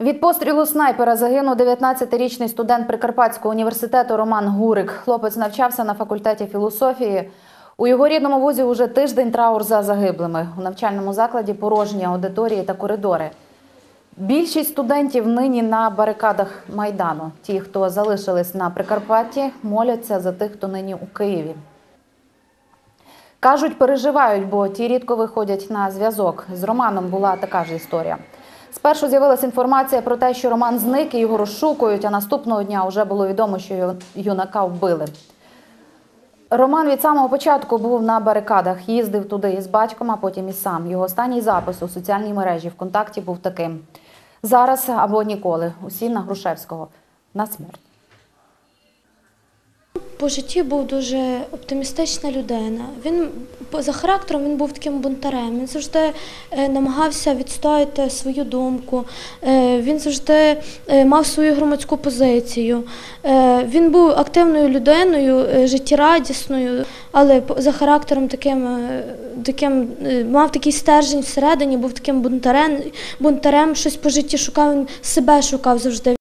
Від пострілу снайпера загинув 19-річний студент Прикарпатського університету Роман Гурик. Хлопець навчався на факультеті філософії. У його рідному вузі уже тиждень траур за загиблими. У навчальному закладі порожні аудиторії та коридори. Більшість студентів нині на барикадах Майдану. Ті, хто залишились на Прикарпатті, моляться за тих, хто нині у Києві. Кажуть, переживають, бо ті рідко виходять на зв'язок. З Романом була така ж історія. Спершу з'явилася інформація про те, що Роман зник і його розшукують, а наступного дня вже було відомо, що юнака вбили. Роман від самого початку був на барикадах, їздив туди із батьком, а потім і сам. Його останній запис у соціальній мережі ВКонтакті був таким: зараз або ніколи. Усі на Грушевського на смерть. По житті був дуже оптимістична людина. Він за характером він був таким бунтарем. Він завжди е, намагався відстояти свою думку. Е, він завжди е, мав свою громадську позицію. Він був активною людиною, життєрадісною, але за характером таким, таким мав такий стержень всередині, був таким бунтарем, бунтарем, щось по житті шукав, він себе шукав завжди.